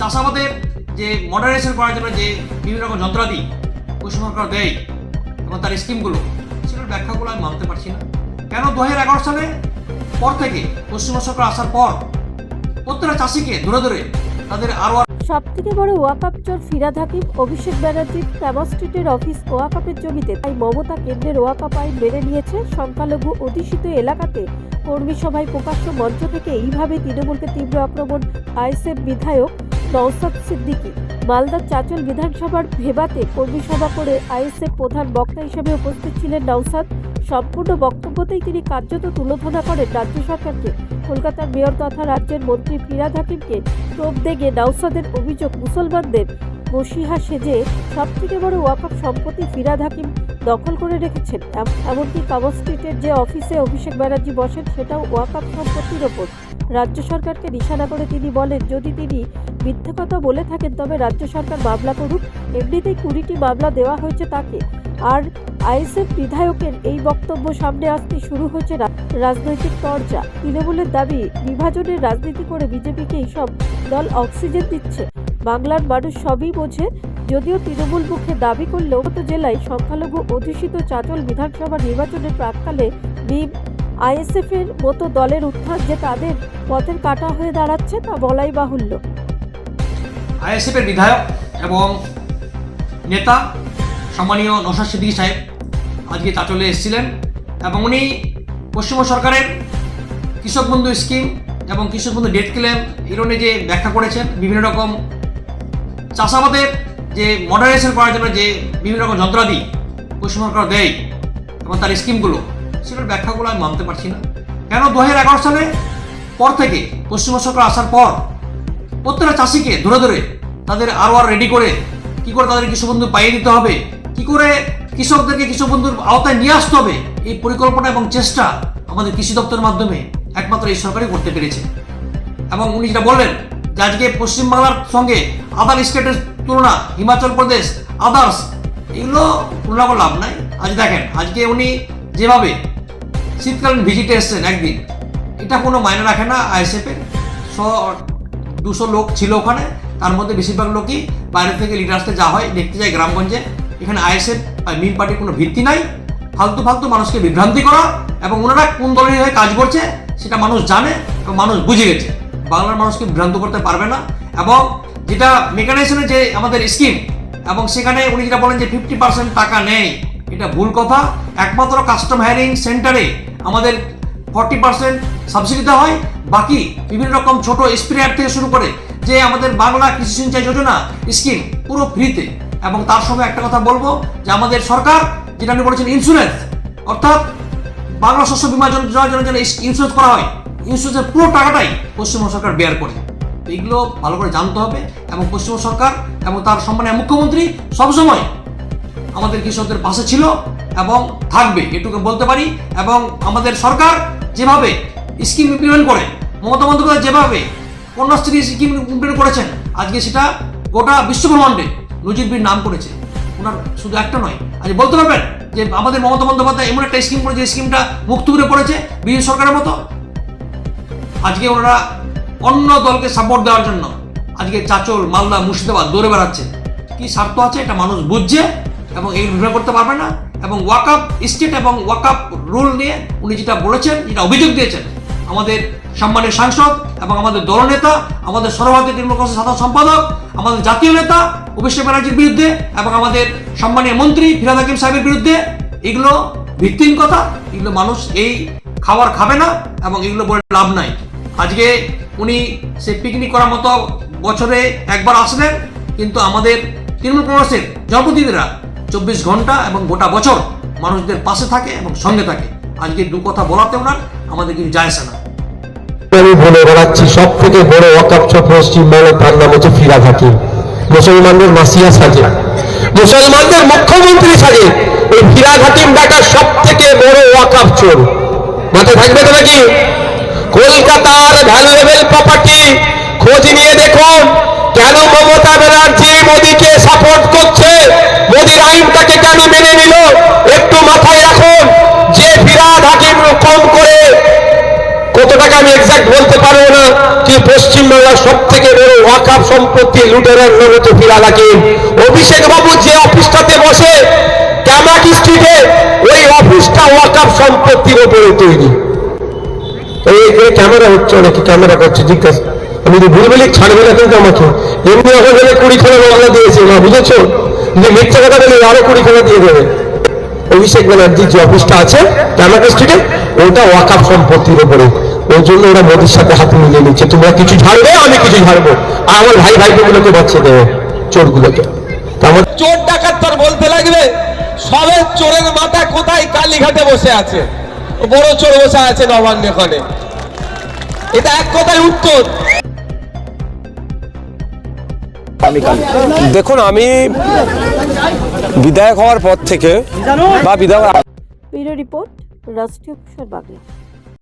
চাষাবাদের যে মডারেশন করার জন্য যে বিভিন্ন রকম যন্ত্রাদি পশ্চিম সরকার দেয় এবং তার স্কিমগুলো সেগুলোর ব্যাখ্যাগুলো আমি মানতে পারছি না। কেন দু হাজার এগারো সালে পর থেকে পশ্চিমবঙ্গ সরকার আসার পর প্রত্যেকটা চাষিকে ধরে ধরে তাদের আরও সব থেকে বড় ওয়াকাপ চোর ফিরাদ হাকিম, অভিষেক ব্যানার্জির ক্যামা স্ট্রিটের অফিস ওয়াকাপের জমিতে। তাই মমতা কেন্দ্রের ওয়াকাপ আইন মেনে নিয়েছে সংখ্যালঘু অধিষ্ঠিত এলাকাতে। কর্মী সভায় প্রকাশ্য মঞ্চ থেকে এইভাবে তৃণমূলকে তীব্র আক্রমণ, আইএসএফ বিধায়ক নওসাদ সিদ্দিকী, মালদার চাচল বিধানসভার ভেবাতে কর্মী সভা করে আইএসএফ প্রধান বক্তা হিসেবে উপস্থিত ছিলেন নওসাদ। সম্পূর্ণ বক্তব্যতেই তিনি কার্যত তুলোধনা করেন রাজ্য সরকারকে। কলকাতার মেয়র তথা রাজ্যের মন্ত্রী ফিরাদ হাকিমকে টোপ দেগে নাউসাদের অভিযোগ, মুসলমানদের মসিহা সেজে সব থেকে বড় ওয়াকফ সম্পত্তি ফিরাদ হাকিম দখল করে রেখেছেন। এমনকি কাবা স্ট্রিটের যে অফিসে অভিষেক ব্যানার্জি বসেন, সেটাও ওয়াকফ সম্পত্তির ওপর। রাজ্য সরকারকে নিশানা করে তিনি বলেন, যদি তিনি মিথ্যে কথা বলে থাকেন, তবে রাজ্য সরকার মামলা করুক। এমনিতেই কুড়িটি মামলা দেওয়া হয়েছে তাকে। আর আইএসএফ বিধায়কের এই বক্তব্য সামনে আসতে শুরু হয়েছে রা- রাজনৈতিক চর্চা। তৃণমূলের দাবি, বিভাজনের রাজনীতি করে বিজেপিকে এইসব দল অক্সিজেন দিচ্ছে। বাংলার মানুষ সবই বোঝে, যদিও তৃণমূল মুখে দাবি করলেও গত জেলায় সংখ্যালঘু অধ্যুষিত চাঁচল বিধানসভা নির্বাচনের প্রাককালে বিম আইএসএফ এর মতো দলের উত্থান যে তাদের পথের কাটা হয়ে দাঁড়াচ্ছে তা বলাই বাহুল্য। আইএসএফের বিধায়ক এবং নেতা সম্মানীয় নসাদ সিদ্দিকী সাহেব আজকে চাচলে এসেছিলেন এবং উনি পশ্চিমবঙ্গ সরকারের কৃষক বন্ধু স্কিম এবং কৃষক বন্ধু ডেট ক্লেম এগুলো যে ব্যাখ্যা করেছেন, বিভিন্ন রকম চাষাবাদের যে মডারেশন করার জন্য যে বিভিন্ন রকম যন্ত্রাদি পশ্চিম সরকার দেয় এবং তার স্কিমগুলো, সেগুলোর ব্যাখ্যাগুলো আমি মানতে পারছি না। কেন দু হাজার এগারো সালে পর থেকে পশ্চিমবঙ্গ সরকার আসার পর প্রত্যেকটা চাষিকে ধরে ধরে তাদের আরও আর রেডি করে কি করে তাদের কৃষক বন্ধু পাইয়ে দিতে হবে, কি করে কৃষকদেরকে কৃষক বন্ধুর আওতায় নিয়ে আসতে হবে, এই পরিকল্পনা এবং চেষ্টা আমাদের কৃষি দপ্তরের মাধ্যমে একমাত্র এই সরকারই করতে পেরেছে। এবং উনি যেটা বললেন যে আজকে পশ্চিমবাংলার সঙ্গে আদার স্টেটের তুলনা, হিমাচল প্রদেশ আদার্স এগুলো তুলনা লাভ নাই। আজ দেখেন, আজকে উনি যেভাবে শীতকালীন ভিজিটে এসছেন একদিন, এটা কোনো মায়না রাখে না আইএসএফের। দুশো লোক ছিল ওখানে, তার মধ্যে বেশিরভাগ লোকই বাইরে থেকে আসতে যা হয় দেখতে যায় গ্রামগঞ্জে। এখানে আইএসএফ বা মিম পার্টির কোনো ভিত্তি নাই। ফালতু ফালতু মানুষকে বিভ্রান্তি করা এবং ওনারা কোন দলের হয়ে কাজ করছে সেটা মানুষ জানে এবং মানুষ বুঝে গেছে। বাংলার মানুষকে বিভ্রান্ত করতে পারবে না এবং যেটা মেকানাইজেশনের যে আমাদের স্কিম এবং সেখানে উনি যেটা বলেন যে ফিফটি পার্সেন্ট টাকা নেই, এটা ভুল কথা। একমাত্র কাস্টম হায়ারিং সেন্টারে আমাদের ফর্টি পার্সেন্ট সাবসিডি দেওয়া হয়। বাকি বিভিন্ন রকম ছোট স্প্রেয়ার থেকে শুরু করে যে আমাদের বাংলা কৃষি সিঞ্চাই যোজনা স্কিম পুরো ফ্রিতে। এবং তার সঙ্গে একটা কথা বলব, যে আমাদের সরকার যেটা আপনি বলেছেন ইন্স্যুরেন্স অর্থাৎ বাংলা শস্য বীমা যোজনার জন্য ইন্স্যুরেন্স করা হয়। ইন্স্যুরেন্সের পুরো টাকাটাই পশ্চিমবঙ্গ সরকার বেয়ার করে। এইগুলো ভালো করে জানতে হবে এবং পশ্চিমবঙ্গ সরকার এবং তার সম্মানীয় মুখ্যমন্ত্রী সবসময় আমাদের কৃষকদের পাশে ছিল এবং থাকবে, এটুকু বলতে পারি। এবং আমাদের সরকার যেভাবে স্কিম ইমপ্লিমেন্ট করে মমতা বন্দ্যোপাধ্যায় যেভাবে কন্যাশ্রী স্কিম ইমপ্লিমেন্ট করেছেন, আজকে সেটা গোটা বিশ্বব্রহ্মাণ্ডে নজিরবির নাম করেছে। ওনার শুধু একটা নয়, আজ বলতে পারবেন যে আমাদের মমতা বন্দ্যোপাধ্যায় এমন একটা স্কিম করেছে স্কিমটা মুক্ত করে পড়েছে বিজেপি সরকারের মতো। আজকে ওনারা অন্য দলকে সাপোর্ট দেওয়ার জন্য আজকে চাচল, মালদা, মুর্শিদাবাদ দৌড়ে বেড়াচ্ছে। কি স্বার্থ আছে? এটা মানুষ বুঝছে এবং এই বিভাগ করতে পারবে না। এবং ওয়াকআপ স্টেট এবং ওয়াকআপ রুল নিয়ে উনি যেটা বলেছেন, যেটা অভিযোগ দিয়েছেন আমাদের সম্মানের সাংসদ এবং আমাদের দলনেতা, আমাদের সর্বভারতীয় তৃণমূল কংগ্রেসের সাধারণ সম্পাদক, আমাদের জাতীয় নেতা, অভিষেক ব্যানার্জির বিরুদ্ধে এবং আমাদের সম্মানীয় মন্ত্রী ফিরাদ হাকিম সাহেবের বিরুদ্ধে এগুলো ভিত্তিহীন কথা, এগুলো মানুষ এই খাবার খাবে না এবং এগুলো বলে লাভ নাই। আজকে উনি সে পিকনিক করার মতো বছরে একবার আসলেন, কিন্তু আমাদের তৃণমূল কংগ্রেসের জনপ্রতিনিধিরা চব্বিশ ঘণ্টা এবং গোটা বছর মানুষদের পাশে থাকে এবং সঙ্গে থাকে। আজকে দু কথা বলাতে ওনার, আমাদের কিন্তু যায় না। আমি বলে বেড়াচ্ছি সব থেকে বড় ওয়াকাপছ পশ্চিমবঙ্গের তার নাম হচ্ছে ফিরাদ হাকিম মুসলমানদের মাসিয়া সাজে। মুসলমানদের মুখ্যমন্ত্রী সাজে। ওই ফিরাদ হাকিম ঢাকার সব থেকে বড় ওয়াকাপ চোর মাথায় থাকবে তো নাকি? কলকাতার ভ্যালুয়েবল প্রপার্টি খোঁজ নিয়ে দেখুন, কেন মমতা ব্যানার্জি মোদীকে সাপোর্ট করছে মোদীর আইনটাকে কেন মেনে নিল একটু মাথায় রাখুন যে ফিরাদ হাকিম কম করে কত টাকা আমি এক্সাক্ট বলতে পারব না কি পশ্চিমবাংলার সব থেকে বড় ওয়াকাপ সম্পত্তি লুটেরার নাম হচ্ছে ফিরাদ হাকিম অভিষেক বাবু যে অফিসটাতে বসে ক্যামাকি স্ট্রিটে ওই অফিসটা ওয়াকাপ সম্পত্তির উপরে তৈরি। এই ক্যামেরা হচ্ছে নাকি ক্যামেরা করছে, জিজ্ঞাসা আমি যদি ভুল বলি ছাড়বে না কিন্তু আমাকে। এমনি এখন গেলে কুড়ি খানা মামলা দিয়েছে, না বুঝেছ? যদি মিথ্যা কথা বলে, আরও কুড়ি খানা দিয়ে দেবে। অভিষেক ব্যানার্জির যে অফিসটা আছে ক্যামাকা স্ট্রিটে ওটা ওয়াকাপ সম্পত্তির উপরে। ওই জন্য ওরা মোদির সাথে হাত মিলিয়ে নিচ্ছে। তোমরা কিছু ঝাড়বে আমি কিছু ঝাড়বো। আর আমার ভাই ভাইগুলোকে বাঁচিয়ে দেবে চোরগুলোকে। চোর ডাকাত তোর বলতে লাগবে? সবের চোরের মাথা কোথায়? কালীঘাটে বসে আছে। বড় চোর বসে আছে নবান্নে ওখানে এটা এক কথায় উত্তর। দেখুন আমি বিধায়ক হওয়ার পর থেকে বা বিধায়ক ব্যুরো রিপোর্ট রাষ্ট্রীয় প্রসার বাংলা।